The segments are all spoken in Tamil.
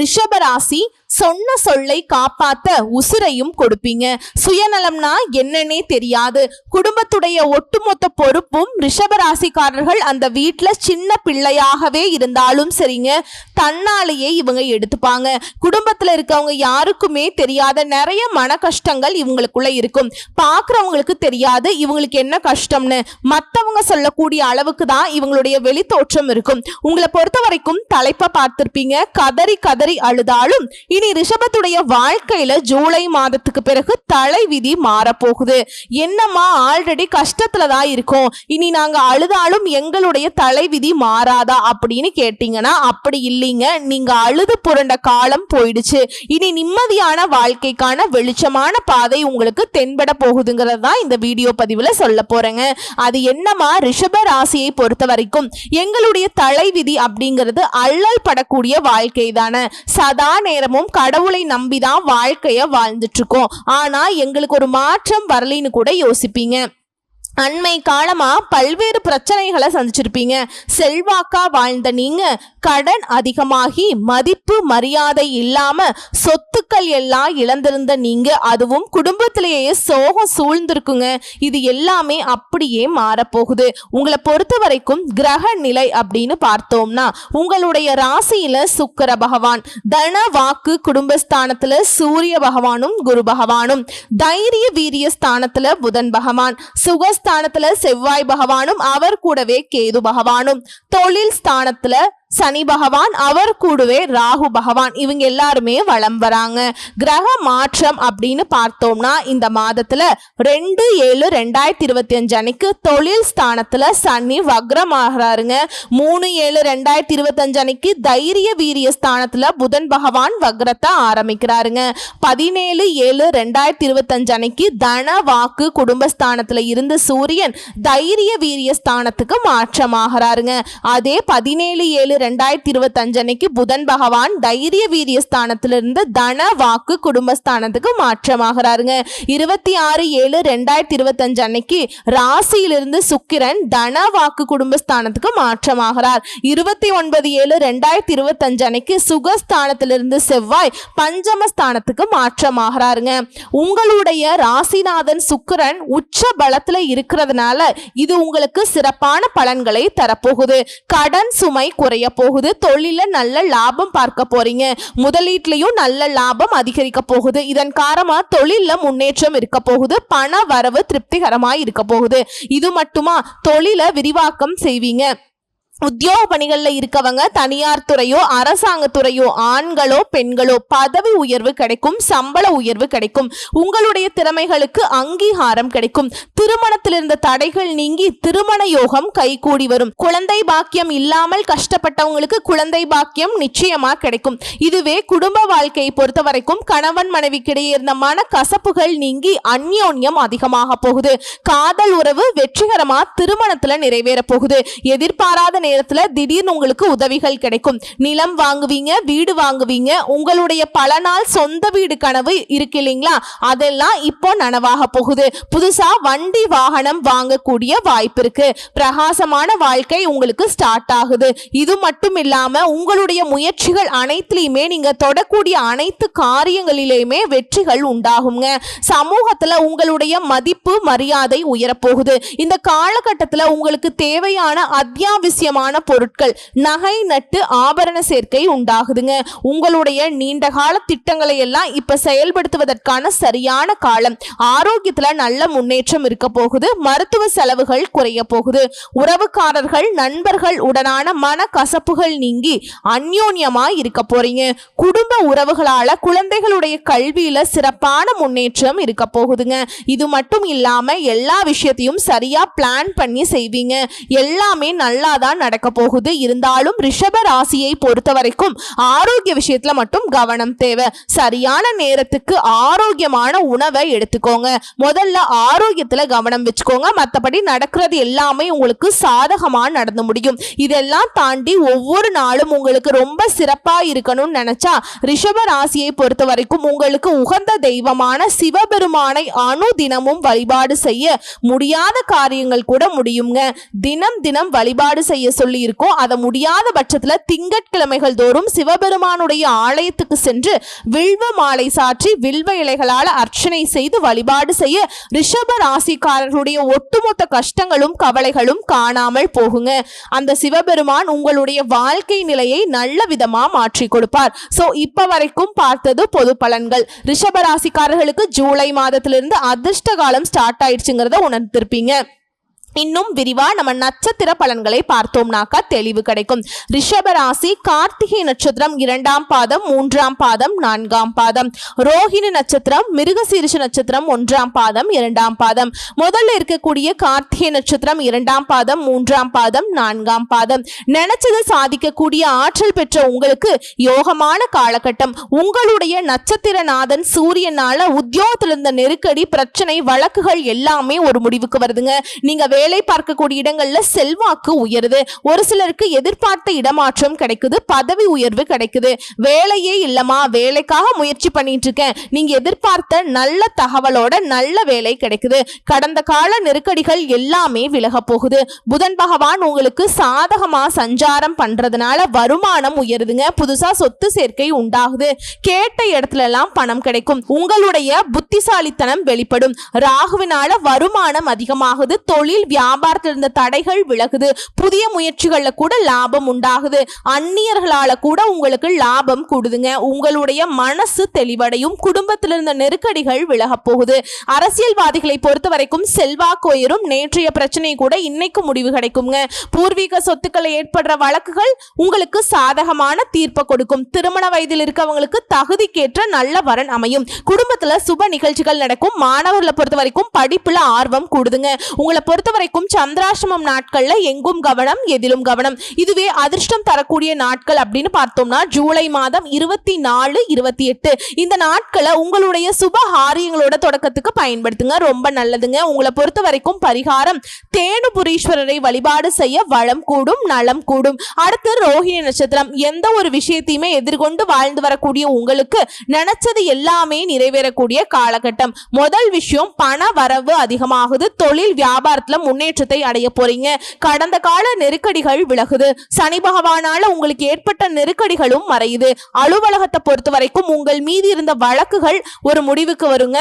ரிஷபராசி சொன்ன சொல்லை காப்பாத்த உசுரையும் கொடுப்பீங்க. சுயநலம்னா என்னன்னே தெரியாது. குடும்பத்துடைய ஒட்டுமொத்த பொறுப்பும் ரிஷபராசிக்காரர்கள் அந்த வீட்டில் சின்ன பிள்ளையாகவே இருந்தாலும் சரிங்க. தன்னாலேயே இவங்க எடுத்துப்பாங்க. குடும்பத்தில் இருக்கவங்க யாருக்குமே தெரியாத நிறைய மன கஷ்டங்கள் இவங்களுக்குள்ள இருக்கும். பார்க்குறவங்களுக்கு தெரியாது இவங்களுக்கு என்ன கஷ்டம்னு. மற்றவங்க சொல்லக்கூடிய அளவுக்கு தான் இவங்களுடைய வெளித்தோற்றம் இருக்கும். உங்களை பொறுத்த வரைக்கும் தலைப்பை பார்த்துருப்பீங்க. கதறி கதறி அழுதாலும் இனி ரிஷபத்துடைய வாழ்க்கையில ஜூலை மாதத்துக்கு பிறகு தலைவிதி மாறப்போகுது. என்னம்மா ஆல்ரெடி கஷ்டத்துல தான் இருக்கோம். இனி நாங்க அழுதாலும் எங்களுடைய தலைவிதி மாறாதா அப்படின்னு கேட்டீங்கன்னா அப்படி இல்லைங்க. நீங்க அழுது புரண்ட காலம் போயிடுச்சு. இனி நிம்மதியான வாழ்க்கைக்கான வெளிச்சமான பாதை உங்களுக்கு தென்பட போகுதுங்கிறது தான் இந்த வீடியோ பதிவுல சொல்ல போறேங்க. அது என்னமா ரிஷப ராசியை பொறுத்த வரைக்கும் எங்களுடைய தலைவிதி அப்படிங்கிறது அல்லல் படக்கூடிய வாழ்க்கை தானே சதா நேரமும் கடவுளை நம்பிதான் வாழ்க்கைய வாழ்ந்துட்டு இருக்கோம் ஆனா எங்களுக்கு ஒரு மாற்றம் வரலைன்னு கூட யோசிப்பீங்க. அண்மை காலமா பல்வேறு பிரச்சனைகளை சந்திச்சிருப்பீங்க. செல்வாக்கா வாழ்ந்த நீங்க கடன் அதிகமாகி மதிப்பு மரியாதை இல்லாம சொத்துக்கள் எல்லாம் இழந்திருந்த நீங்க அதுவும் குடும்பத்திலேயே சோகம் சூழ்ந்திருக்குங்க. இது எல்லாமே அப்படியே மாறப்போகுது. உங்களை பொறுத்த வரைக்கும் கிரக நிலை அப்படின்னு பார்த்தோம்னா உங்களுடைய ராசியில சுக்கிர பகவான் தன வாக்கு குடும்பஸ்தானத்துல சூரிய பகவானும் குரு பகவானும் தைரிய வீரிய ஸ்தானத்துல புதன் பகவான் ஸ்தானத்துல செவ்வாய் பகவானும் அவர் கூடவே கேது பகவானும். தொழில் ஸ்தானத்துல சனி பகவான் அவர் கூடவே ராகு பகவான் இவங்க எல்லாருமே வளம் வராங்க. கிரக மாற்றம் அப்படின்னு பார்த்தோம்னா இந்த மாதத்துல ரெண்டு ஏழு ரெண்டாயிரத்தி இருபத்தி அஞ்சு அன்னைக்கு தொழில் ஸ்தானத்துல சனி வக்ரமாகறாருங்க. மூணு ஏழு ரெண்டாயிரத்தி இருபத்தஞ்சு அன்னைக்கு தைரிய வீரிய ஸ்தானத்துல புதன் பகவான் வக்ரத்தை ஆரம்பிக்கிறாருங்க. பதினேழு ஏழு ரெண்டாயிரத்தி இருபத்தஞ்சு அன்னைக்கு தன வாக்கு குடும்பஸ்தானத்துல இருந்து சூரியன் தைரிய வீரிய ஸ்தானத்துக்கு மாற்றமாகறாருங்க. அதே பதினேழு ஏழு ரெண்டாயிரத்தி இருபத்தஞ்சு அன்னைக்கு புதன் பகவான் தைரிய வீரிய ஸ்தானத்திலிருந்து தன வாக்கு குடும்பஸ்தானத்துக்கு மாற்றமாகிறாருங்க. இருபத்தி ஆறு ஏழு ரெண்டாயிரத்தி இருபத்தஞ்சு அன்னைக்கு ராசியிலிருந்து சுக்கிரன் தன வாக்கு குடும்பஸ்தானத்துக்கு மாற்றமாகிறார். இருபத்தி ஒன்பது ஏழு ரெண்டாயிரத்தி இருபத்தஞ்சு அன்னைக்கு சுகஸ்தானத்திலிருந்து செவ்வாய் பஞ்சமஸ்தானத்துக்கு மாற்றமாகிறாருங்க. உங்களுடைய ராசிநாதன் சுக்கிரன் உச்ச பலத்துல இருக்கிறதுனால இது உங்களுக்கு சிறப்பான பலன்களை தரப்போகுது. கடன் சுமை குறைய போகுது. தொழில நல்ல லாபம் பார்க்க போறீங்க. முதலீட்லயும் நல்ல லாபம் அதிகரிக்க போகுது. இதன் காரணமா தொழில முன்னேற்றம் இருக்க போகுது. பண வரவு திருப்திகரமாய் இருக்க போகுது. இது மட்டுமா? தொழில விரிவாக்கம் செய்வீங்க. உத்தியோக பணிகளில் இருக்கவங்க தனியார் துறையோ அரசாங்க துறையோ ஆண்களோ பெண்களோ பதவி உயர்வு கிடைக்கும் சம்பள உயர்வு கிடைக்கும். உங்களுடைய திறமைகளுக்கு அங்கீகாரம் கிடைக்கும். திருமணத்தில் இருந்த தடைகள் நீங்கி திருமண யோகம் கைகூடி வரும். குழந்தை பாக்கியம் இல்லாமல் கஷ்டப்பட்டவங்களுக்கு குழந்தை பாக்கியம் நிச்சயமா கிடைக்கும். இதுவே குடும்ப வாழ்க்கையை பொறுத்த வரைக்கும் கணவன் மனைவிக்கிடையே இருந்த மன கசப்புகள் நீங்கி அந்யோன்யம் அதிகமாக போகுது. காதல் உறவு வெற்றிகரமா திருமணத்துல நிறைவேற போகுது. எதிர்பாராத நேரத்துல திடீர்னு உங்களுக்கு உதவிகள் கிடைக்கும். நிலம் வாங்குவீங்க வீடு வாங்குவீங்க. உங்களுடைய பல நாள் சொந்த வீடு கனவு இருக்கு இல்லைங்களா? அதெல்லாம் இப்போ நனவாக போகுது. புதுசா வண்டி வாகனம் வாங்கக்கூடிய வாய்ப்பு இருக்கு. பிரகாசமான வாழ்க்கை உங்களுக்கு ஸ்டார்ட் ஆகுது. இது மட்டும் இல்லாம உங்களுடைய முயற்சிகள் அனைத்துலயுமே நீங்க தொடக்கூடிய அனைத்து காரியங்களிலேயுமே வெற்றிகள் உண்டாகுங்க. சமூகத்துல உங்களுடைய மதிப்பு மரியாதை உயரப்போகுது. இந்த காலகட்டத்துல உங்களுக்கு தேவையான அத்தியாவசியம் முக்கியமான பொருட்கள். நகை நட்டு ஆபரண சேர்க்கை உண்டாகுதுங்க. உங்களுடைய நீண்ட கால திட்டங்களை எல்லாம் இப்ப செயல்படுத்துவதற்கான சரியான காலம். ஆரோக்கியத்துல நல்ல முன்னேற்றம் இருக்க போகுது. மருத்துவ செலவுகள் குறைய போகுது. உறவுக்காரர்கள் நண்பர்கள் உடனான மன கசப்புகள் நீங்கி அந்யோன்யமா இருக்க போறீங்க. குடும்ப உறவுகளால குழந்தைகளுடைய கல்வியில சிறப்பான முன்னேற்றம் இருக்க போகுதுங்க. இது மட்டும் இல்லாம எல்லா விஷயத்தையும் சரியா பிளான் பண்ணி செய்வீங்க. எல்லாமே நல்லா தான் நடக்க போகுது. இருந்தாலும் ரிஷப ராசியை பொறுத்த வரைக்கும் ஆரோக்கிய விஷயத்துல மட்டும் கவனம் தேவை. சரியான நேரத்துக்கு ஆரோக்கியமான உணவை எடுத்துக்கோங்க. முதல்ல ஆரோக்கியத்துல கவனம் வச்சுக்கோங்க. மற்றபடி நடக்கிறது எல்லாமே உங்களுக்கு சாதகமா நடந்து முடியும். இதெல்லாம் தாண்டி ஒவ்வொரு நாளும் உங்களுக்கு ரொம்ப சிறப்பா இருக்கணும்னு நினைச்சா ரிஷப ராசியை பொறுத்த வரைக்கும் உங்களுக்கு உகந்த தெய்வமான சிவபெருமானை அணு தினமும் வழிபாடு செய்ய முடியாத காரியங்கள் கூட முடியுங்க. தினம் தினம் வழிபாடு செய்ய சொல்லி இருக்கோம் அதை முடியாத பட்சத்துல திங்கட்கிழமைகள் தோறும் சிவபெருமானுடைய ஆலயத்துக்கு சென்று வில்வ மாலை சாற்றி வில்வ இலைகளால் அர்ச்சனை செய்து வழிபாடு செய்ய ரிஷப ராசிக்காரர்களுடைய ஒட்டுமொத்த கஷ்டங்களும் கவலைகளும் காணாமல் போகுங்க. அந்த சிவபெருமான் உங்களுடைய வாழ்க்கை நிலையை நல்ல விதமா மாற்றி கொடுப்பார். சோ இப்ப வரைக்கும் பார்த்தது பொது பலன்கள். ரிஷப ராசிக்காரர்களுக்கு ஜூலை மாதத்திலிருந்து அதிர்ஷ்ட காலம் ஸ்டார்ட் ஆயிடுச்சுங்கிறத உணர்ந்திருப்பீங்க. இன்னும் விரிவா நம்ம நட்சத்திர பலன்களை பார்த்தோம்னாக்கா தெளிவு கிடைக்கும். ரிஷபராசி கார்த்திகை நட்சத்திரம் இரண்டாம் பாதம் மூன்றாம் பாதம் நான்காம் பாதம். ரோஹிணி நட்சத்திரம் மிருகசீரிஷ நட்சத்திரம் ஒன்றாம் பாதம் இரண்டாம் பாதம். முதல்ல இருக்கக்கூடிய கார்த்திகை நட்சத்திரம் இரண்டாம் பாதம் மூன்றாம் பாதம் நான்காம் பாதம். நினைச்சதை சாதிக்கக்கூடிய ஆற்றல் பெற்ற உங்களுக்கு யோகமான காலகட்டம். உங்களுடைய நட்சத்திரநாதன் சூரியனால உத்தியோகத்திலிருந்த நெருக்கடி பிரச்சனை வழக்குகள் எல்லாமே ஒரு முடிவுக்கு வருதுங்க. நீங்க வேலை பார்க்கக்கூடிய இடங்கள்ல செல்வாக்கு உயருது. ஒரு சிலருக்கு எதிர்பார்த்த இடமாற்றம் கிடைக்குது பதவி உயர்வு கிடைக்குது. வேலையே இல்லமா வேலைக்காக முயற்சி பண்ணிட்டு இருக்கேன். நீங்க எதிர்பார்த்த நல்ல தகவலோட நல்ல வேலை கிடைக்குது. கடந்த கால நெருக்கடிகள் எல்லாமே விலக போகுது. புதன் பகவான் உங்களுக்கு சாதகமா சஞ்சாரம் பண்றதுனால வருமானம் உயருதுங்க. புதுசா சொத்து சேர்க்கை உண்டாகுது. கேட்ட இடத்துல எல்லாம் பணம் கிடைக்கும். உங்களுடைய புத்திசாலித்தனம் வெளிப்படும். ராகுவினால வருமானம் அதிகமாகுது. தொழில் வியாபாரத்தில் இருந்த தடைகள் விலகுது. புதிய முயற்சிகள்ல கூட லாபம் உண்டாகுது. அந்நியர்களால கூட உங்களுக்கு லாபம் கூடுதுங்க. உங்களுடைய மனசு தெளிவடையும். குடும்பத்தில் இருந்த நெருக்கடிகள் விலக போகுது. அரசியல்வாதிகளை பொறுத்த வரைக்கும் செல்வாக்கு உயரும் நேற்றைய பிரச்சனை கூட இன்னைக்கு முடிவு கிடைக்குங்க. பூர்வீக சொத்துக்களை ஏற்படுற வழக்குகள் உங்களுக்கு சாதகமான தீர்ப்பை கொடுக்கும். திருமண வயதில் இருக்கவங்களுக்கு தகுதிக்கேற்ற நல்ல வரன் அமையும். குடும்பத்துல சுப நிகழ்ச்சிகள் நடக்கும். மாணவர்களை பொறுத்த வரைக்கும் படிப்புல ஆர்வம் கூடுதுங்க. உங்களை பொறுத்த வரைக்கும் சந்திராசிரமம் நாட்கள்ல எங்கும் கவனம் எதிலும் கவனம். இதுவே அதிர்ஷ்டம் தரக்கூடிய நாட்கள் அப்படின்னு பார்த்தோம்னா ஜூலை மாதம் இருபத்தி நாலு இருபத்தி எட்டு இந்த நாட்களை உங்களுடைய சுப ஹாரியங்களோட தொடக்கத்துக்கு பயன்படுத்துங்க. ரொம்ப நல்லதுங்க. உங்களை பொறுத்த வரைக்கும் பரிகாரம் தேனுபுரீஸ்வரரை வழிபாடு செய்ய வளம் கூடும் நலம் கூடும். அடுத்து ரோஹிணி நட்சத்திரம். எந்த ஒரு விஷயத்தையுமே எதிர்கொண்டு வாழ்ந்து வரக்கூடிய உங்களுக்கு நினைச்சது எல்லாமே நிறைவேறக்கூடிய காலகட்டம். முதல் விஷயம் பண வரவு அதிகமாகுது. தொழில் வியாபாரத்துல முன்னேற்றத்தை அடைய போறீங்க. கடந்த கால நெருக்கடிகள் விலகுது. சனி பகவானால உங்களுக்கு ஏற்பட்ட நெருக்கடிகளும் மறையுது. அலுவலகத்தை பொறுத்த வரைக்கும் உங்கள் மீதி இருந்த வழக்குகள் ஒரு முடிவுக்கு வருங்க.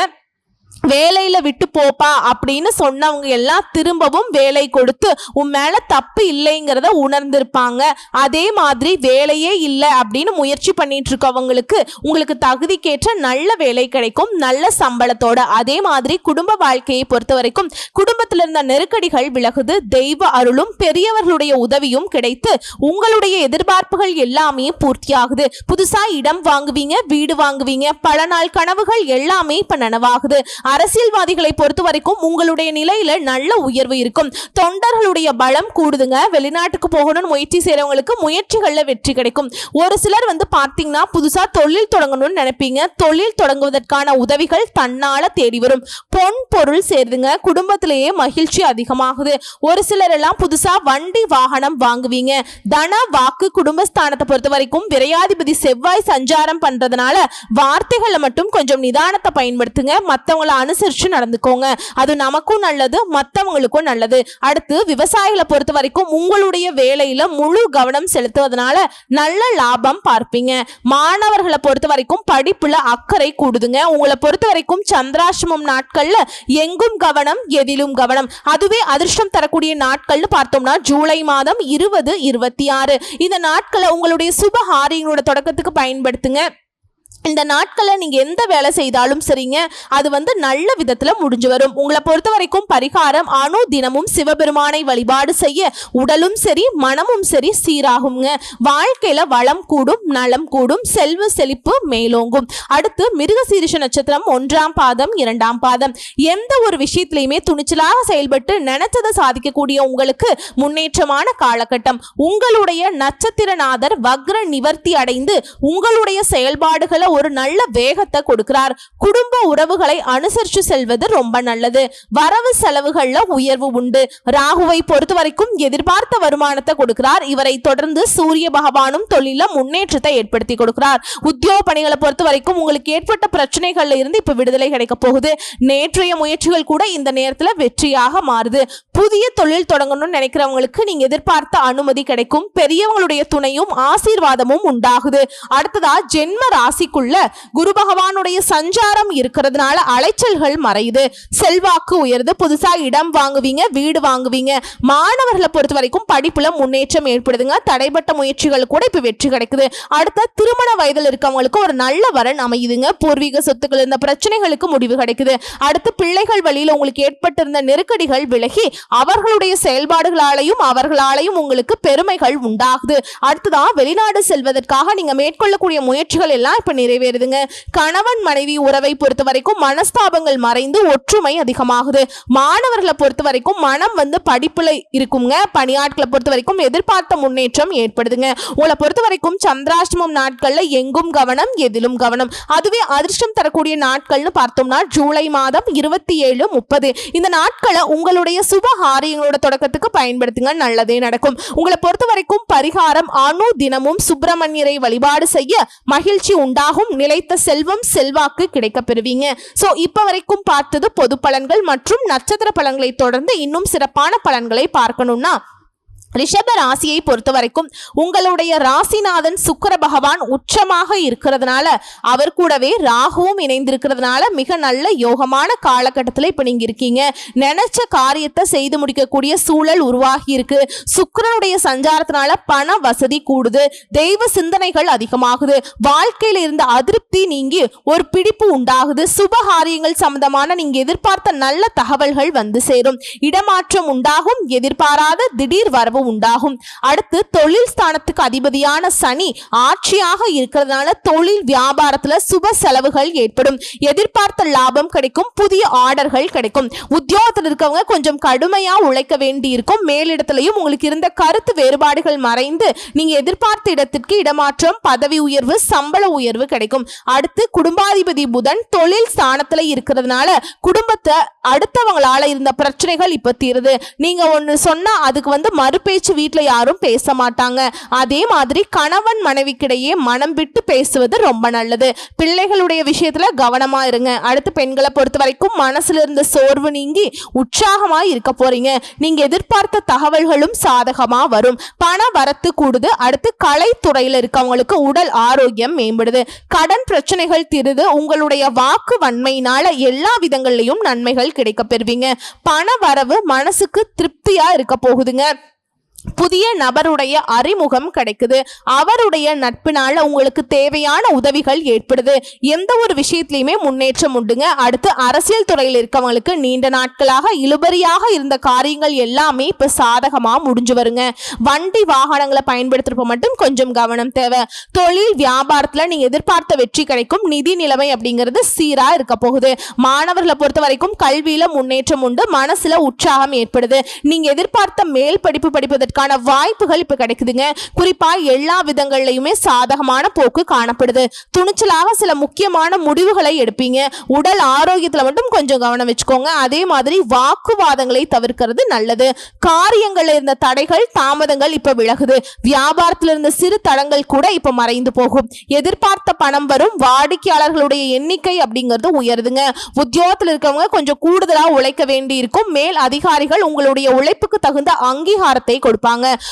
வேலையில விட்டு போப்பா அப்படின்னு சொன்னவங்க எல்லாம் திரும்பவும் வேலை கொடுத்து உன் மேல தப்பு இல்லைங்கிறத உணர்ந்திருப்பாங்க. அதே மாதிரி வேலையே இல்லை அப்படின்னு முயற்சி பண்ணிட்டு இருக்கவங்களுக்கு உங்களுக்கு தகுதிக்கேற்ற நல்ல வேலை கிடைக்கும் நல்ல சம்பளத்தோட. அதே மாதிரி குடும்ப வாழ்க்கையை பொறுத்த வரைக்கும் குடும்பத்தில் இருந்த நெருக்கடிகள் விலகுது தெய்வ அருளும் பெரியவர்களுடைய உதவியும் கிடைத்து உங்களுடைய எதிர்பார்ப்புகள் எல்லாமே பூர்த்தியாகுது. புதுசா இடம் வாங்குவீங்க வீடு வாங்குவீங்க பல நாள் கனவுகள் எல்லாமே இப்ப நனவாகுது. அரசியல்வாதிகளை பொறுத்த வரைக்கும் உங்களுடைய நிலையில நல்ல உயர்வு இருக்கும். தொண்டர்களுடைய பலம் கூடுதுங்க. வெளிநாட்டுக்கு போகணும்னு முயற்சி செய்யறவங்களுக்கு முயற்சிகள்ல வெற்றி கிடைக்கும். ஒரு சிலர் வந்து பார்த்தீங்கன்னா புதுசா தொழில் தொடங்கணும்னு நினைப்பீங்க. தொழில் தொடங்குவதற்கான உதவிகள் தன்னால தேடி வரும். பொன் பொருள் சேருதுங்க. குடும்பத்திலேயே மகிழ்ச்சி அதிகமாகுது. ஒரு சிலர் எல்லாம் புதுசா வண்டி வாகனம் வாங்குவீங்க. தன வாக்கு குடும்பஸ்தானத்தை பொறுத்த வரைக்கும் விரையாதிபதி செவ்வாய் சஞ்சாரம் பண்றதுனால வார்த்தைகளை மட்டும் கொஞ்சம் நிதானத்தை பயன்படுத்துங்க. மற்றவங்களை அனுசரித்து நடந்துக்கோங்க. அது நமக்கும் நல்லது மற்றவங்களுக்கும் நல்லது. அடுத்து விவசாயிகளை பொறுத்த வரைக்கும் உங்களுடைய வேலையில் முழு கவனம் செலுத்துவதனால நல்ல லாபம் பார்ப்பீங்க. மாணவர்களை பொறுத்த வரைக்கும் படிப்பில் அக்கறை கூடுதுங்க. உங்களை பொறுத்த வரைக்கும் சந்திராசிரமம் நாட்களில் எங்கும் கவனம் எதிலும் கவனம். அதுவே அதிர்ஷ்டம் தரக்கூடிய நாட்கள்னு பார்த்தோம்னா ஜூலை மாதம் இருபது இருபத்தி ஆறு. இந்த நாட்களை உங்களுடைய சுப ஹாரியங்களோட தொடக்கத்துக்கு பயன்படுத்துங்க. இந்த நாட்களில் நீங்கள் எந்த வேலை செய்தாலும் சரிங்க அது வந்து நல்ல விதத்தில் முடிஞ்சு வரும். உங்களை பொறுத்த வரைக்கும் பரிகாரம் அணு தினமும் சிவபெருமானை வழிபாடு செய்ய உடலும் சரி மனமும் சரி சீராகுங்க. வாழ்க்கையில் வளம் கூடும் நலம் கூடும் செல்வ செழிப்பு மேலோங்கும். அடுத்து மிருகசீரிஷ நட்சத்திரம் ஒன்றாம் பாதம் இரண்டாம் பாதம். எந்த ஒரு விஷயத்திலையுமே துணிச்சலாக செயல்பட்டு நினைச்சதை சாதிக்கக்கூடிய உங்களுக்கு முன்னேற்றமான காலகட்டம். உங்களுடைய நட்சத்திரநாதர் வக்ர நிவர்த்தி அடைந்து உங்களுடைய செயல்பாடுகளை ஒரு நல்ல வேகத்தை கொடுக்கிறார். குடும்ப உறவுகளை அனுசரிச்சு செல்வது ரொம்ப நல்லது. வரவு செலவுகள்ல உயர்வு உண்டு. ராகுவை பொறுத்த வரைக்கும் எதிர்பார்த்த வருமானத்தை கொடுக்கிறார். இவரை தொடர்ந்து சூரிய பகவானும் தொழில முன்னேற்றத்தை ஏற்படுத்தி கொடுக்கிறார். உத்தியோக பணிகளை பொறுத்த வரைக்கும் உங்களுக்கு ஏற்பட்ட பிரச்சனைகள்ல இருந்து இப்ப விடுதலை கிடைக்க போகுது. நேற்றைய முயற்சிகள் கூட இந்த நேரத்துல வெற்றியாக மாறுது. புதிய தொழில் தொடங்கணும்னு நினைக்கிறவங்களுக்கு நீங்க எதிர்பார்த்த அனுமதி கிடைக்கும். பெரியவங்களுடைய துணையும் ஆசீர்வாதமும் உண்டாகுது. அடுத்ததா ஜென்ம ராசிக்குள்ள குரு பகவானுடைய சஞ்சாரம் இருக்கிறதுனால அலைச்சல்கள் மறையுது. செல்வாக்கு உயருது. புதுசா இடம் வாங்குவீங்க வீடு வாங்குவீங்க. மாணவர்களை பொறுத்த வரைக்கும் படிப்புல முன்னேற்றம் ஏற்படுதுங்க. தடைப்பட்ட முயற்சிகள் கூட இப்ப வெற்றி கிடைக்குது. அடுத்த திருமண வயதில் இருக்கவங்களுக்கு ஒரு நல்ல வரன் அமையுதுங்க. பூர்வீக சொத்துக்கள் இருந்த பிரச்சனைகளுக்கு முடிவு கிடைக்குது. அடுத்து பிள்ளைகள் வழியில உங்களுக்கு ஏற்பட்டிருந்த நெருக்கடிகள் விலகி அவர்களுடைய செயல்பாடுகளாலையும் அவர்களாலையும் உங்களுக்கு பெருமைகள் உண்டாகுது. அடுத்ததான் வெளிநாடு செல்வதற்காக நீங்க மேற்கொள்ளக்கூடிய முயற்சிகள் எல்லாம் இப்ப நிறைவேறுதுங்க. கணவன் மனைவி உறவை பொறுத்த வரைக்கும் மனஸ்தாபங்கள் மறைந்து ஒற்றுமை அதிகமாகுது. மாணவர்களை பொறுத்த வரைக்கும் மனம் வந்து படிப்புல இருக்குங்க. பணியாட்களை பொறுத்த வரைக்கும் எதிர்பார்த்த முன்னேற்றம் ஏற்படுதுங்க. உங்களை பொறுத்த வரைக்கும் சந்திராஷ்டமம் நாட்கள்ல எங்கும் கவனம் எதிலும் கவனம். அதுவே அதிர்ஷ்டம் தரக்கூடிய நாட்கள்னு பார்த்தோம்னா ஜூலை மாதம் இருபத்தி ஏழு முப்பது. இந்த நாட்களை உங்களுடைய சுப காரியங்களோட தொடக்கத்துக்கு பயன்படுத்துங்க. நல்லதே நடக்கும். உங்களை பொறுத்த வரைக்கும் பரிகாரம் அணு தினமும் சுப்பிரமணியரை வழிபாடு செய்ய மகிழ்ச்சி உண்டாகும். நிலைத்த செல்வம் செல்வாக்கு கிடைக்க பெறுவீங்க. ஸோ இப்போ வரைக்கும் பார்த்தது பொது பலன்கள் மற்றும் நட்சத்திர பலன்களை தொடர்ந்து இன்னும் சிறப்பான பலன்களை பார்க்கணும்னா ரிஷப ராசியை பொறுத்த வரைக்கும் உங்களுடைய ராசிநாதன் சுக்கர பகவான் உச்சமாக இருக்கிறதுனால அவர் கூடவே ராகுவும் இணைந்திருக்கிறதுனால மிக நல்ல யோகமான காலகட்டத்தில் இப்போ நீங்கள் இருக்கீங்க. நினைச்ச காரியத்தை செய்து முடிக்கக்கூடிய சூழல் உருவாகி இருக்கு சுக்கரனுடைய சஞ்சாரத்தினால பண வசதி கூடுது. தெய்வ சிந்தனைகள் அதிகமாகுது. வாழ்க்கையில் இருந்த அதிருப்தி நீங்கி ஒரு பிடிப்பு உண்டாகுது. சுப காரியங்கள் சம்பந்தமான நீங்க எதிர்பார்த்த நல்ல தகவல்கள் வந்து சேரும். இடமாற்றம் உண்டாகும். எதிர்பாராத திடீர் வரவு உண்டாகும். அடுத்து தொழில் ஸ்தானத்துக்கு அதிபதியான சனி ஆட்சியாக இருக்கிறதுனால தொழில் வியாபாரத்துல சுப செலவுகள் ஏற்படும். எதிர்பார்த்த லாபம் கிடைக்கும் புதிய ஆர்டர்கள் கிடைக்கும். உத்தியோகத்தில் இருக்கவங்க கொஞ்சம் கடுமையா உழைக்க வேண்டி இருக்கும் மேலிடத்திலையும் உங்களுக்கு இருந்த கருத்து வேறுபாடுகள் மறைந்து நீங்க எதிர்பார்த்த இடத்திற்கு இடமாற்றம் பதவி உயர்வு சம்பள உயர்வு கிடைக்கும். அடுத்து குடும்பாதிபதி புதன் தொழில் ஸ்தானத்துல இருக்கிறதுனால குடும்பத்தை அடுத்தவங்களால இருந்த பிரச்சனைகள் இப்ப தீருது. நீங்க ஒன்னு சொன்னா அதுக்கு வந்து பேச்சு வீட்டில் யாரும் பேச மாட்டாங்க. அதே மாதிரி கணவன் மனைவிக்கிடையே மனம் விட்டு பேசுவது ரொம்ப நல்லது. பிள்ளைகளுடைய விஷயத்துல கவனமா இருங்க. அடுத்து பெண்களை பொறுத்த வரைக்கும் மனசுல இருந்த சோர்வு நீங்கி உற்சாகமா இருக்க போறீங்க. நீங்க எதிர்பார்த்த தகவல்களும் சாதகமா வரும். பண வரத்து கூடுது. அடுத்து கலைத்துறையில் இருக்கவங்களுக்கு உடல் ஆரோக்கியம் மேம்படுது. கடன் பிரச்சனைகள் திருது. உங்களுடைய வாக்கு வன்மையினால எல்லா விதங்கள்லையும் நன்மைகள் கிடைக்க பெறுவீங்க. பண வரவு மனசுக்கு திருப்தியா இருக்க போகுதுங்க. புதிய நபருடைய அறிமுகம் கிடைக்குது. அவருடைய நட்பினால உங்களுக்கு தேவையான உதவிகள் ஏற்படுது. எந்த ஒரு விஷயத்திலையுமே முன்னேற்றம் உண்டுங்க. அடுத்து அரசியல் துறையில் இருக்கவங்களுக்கு நீண்ட நாட்களாக இழுபறியாக இருந்த காரியங்கள் எல்லாமே இப்ப சாதகமா முடிஞ்சு வருங்க. வண்டி வாகனங்களை பயன்படுத்துறப்ப மட்டும் கொஞ்சம் கவனம் தேவை. தொழில் வியாபாரத்துல நீங்க எதிர்பார்த்த வெற்றி கிடைக்கும். நிதி நிலைமை அப்படிங்கிறது சீரா இருக்க போகுது. மாணவர்களை பொறுத்த வரைக்கும் கல்வியில முன்னேற்றம் உண்டு. மனசுல உற்சாகம் ஏற்படுது. நீங்க எதிர்பார்த்த மேல் படிப்பு படிப்பதற்கு இதற்கான வாய்ப்புகள் இப்ப கிடைக்குதுங்க. குறிப்பா எல்லா விதங்கள்லயுமே சாதகமான போக்கு காணப்படுது. துணிச்சலாக சில முக்கியமான முடிவுகளை எடுப்பீங்க. உடல் ஆரோக்கியத்துல மட்டும் கொஞ்சம் கவனம் வச்சுக்கோங்க. அதே மாதிரி வாக்குவாதங்களை தவிர்க்கிறது நல்லது. காரியங்கள்ல இருந்த தடைகள் தாமதங்கள் இப்ப விலகுது. வியாபாரத்துல இருந்த சிறு தடங்கள் கூட இப்ப மறைந்து போகும். எதிர்பார்த்த பணம் வரும். வாடிக்கையாளர்களுடைய எண்ணிக்கை அப்படிங்கிறது உயருதுங்க. உத்தியோகத்தில் இருக்கவங்க கொஞ்சம் கூடுதலா உழைக்க வேண்டி இருக்கும் மேல் அதிகாரிகள் உங்களுடைய உழைப்புக்கு தகுந்த அங்கீகாரத்தை கொடுப்பாங்க.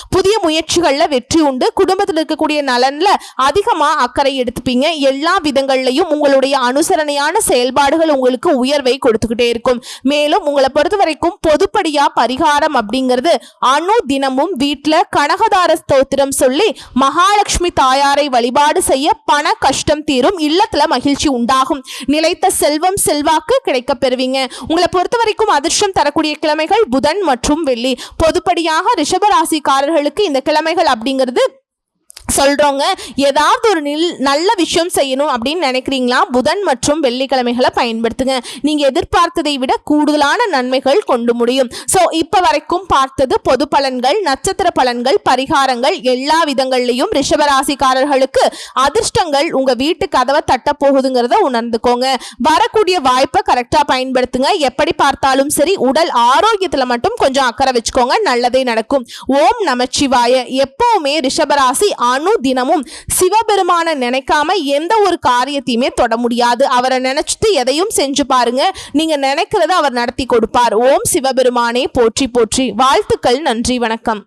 புதிய முயற்சிகளில் வெற்றி உண்டு. குடும்பத்தில் இருக்கக்கூடிய நலன்ல அதிகமா அக்கறை எடுத்துப்பீங்க. எல்லா விதங்கள்லையும் உங்களுடைய அனுசரணையான செயல்பாடுகள் உங்களுக்கு உயர்வை கொடுத்துக்கிட்டே இருக்கும். மேலும் உங்களை பொறுத்த வரைக்கும் பொதுப்படியா பரிகாரம் அப்படிங்கிறது அணு தினமும் வீட்டில் கனகதார ஸ்தோத்திரம் சொல்லி மகாலட்சுமி தாயாரை வழிபாடு செய்ய பண கஷ்டம் தீரும். இல்லத்துல மகிழ்ச்சி உண்டாகும். நிலைத்த செல்வம் செல்வாக்கு கிடைக்க பெறுவீங்க. உங்களை பொறுத்த வரைக்கும் அதிர்ஷ்டம் தரக்கூடிய கிழமைகள் புதன் மற்றும் வெள்ளி. பொதுப்படியாக ராசிக்காரர்களுக்கு இந்த கிழமைகள் அப்படிங்கிறது சொல்கிறோங்க ஏதாவது ஒரு நில் நல்ல விஷயம் செய்யணும் அப்படின்னு நினைக்கிறீங்களா? புதன் மற்றும் வெள்ளிக்கிழமைகளை பயன்படுத்துங்க. நீங்கள் எதிர்பார்த்ததை விட கூடுதலான நன்மைகள் கொண்டு முடியும். ஸோ இப்போ வரைக்கும் பார்த்தது பொது பலன்கள் நட்சத்திர பலன்கள் பரிகாரங்கள் எல்லா விதங்கள்லையும் ரிஷபராசிக்காரர்களுக்கு அதிர்ஷ்டங்கள் உங்கள் வீட்டு கதவை தட்ட போகுதுங்கிறத உணர்ந்துக்கோங்க. வரக்கூடிய வாய்ப்பை கரெக்டாக பயன்படுத்துங்க. எப்படி பார்த்தாலும் சரி உடல் ஆரோக்கியத்தில் மட்டும் கொஞ்சம் அக்கறை வச்சுக்கோங்க. நல்லதே நடக்கும். ஓம் நமச்சிவாய. எப்பவுமே ரிஷபராசி அணு தினமும் சிவபெருமான நினைக்காம எந்த ஒரு காரியத்தையுமே தொட முடியாது. அவரை நினைச்சிட்டு எதையும் செஞ்சு பாருங்க. நீங்க நினைக்கிறத அவர் நடத்தி கொடுப்பார். ஓம் சிவபெருமானே போற்றி போற்றி. வாழ்த்துக்கள் நன்றி வணக்கம்.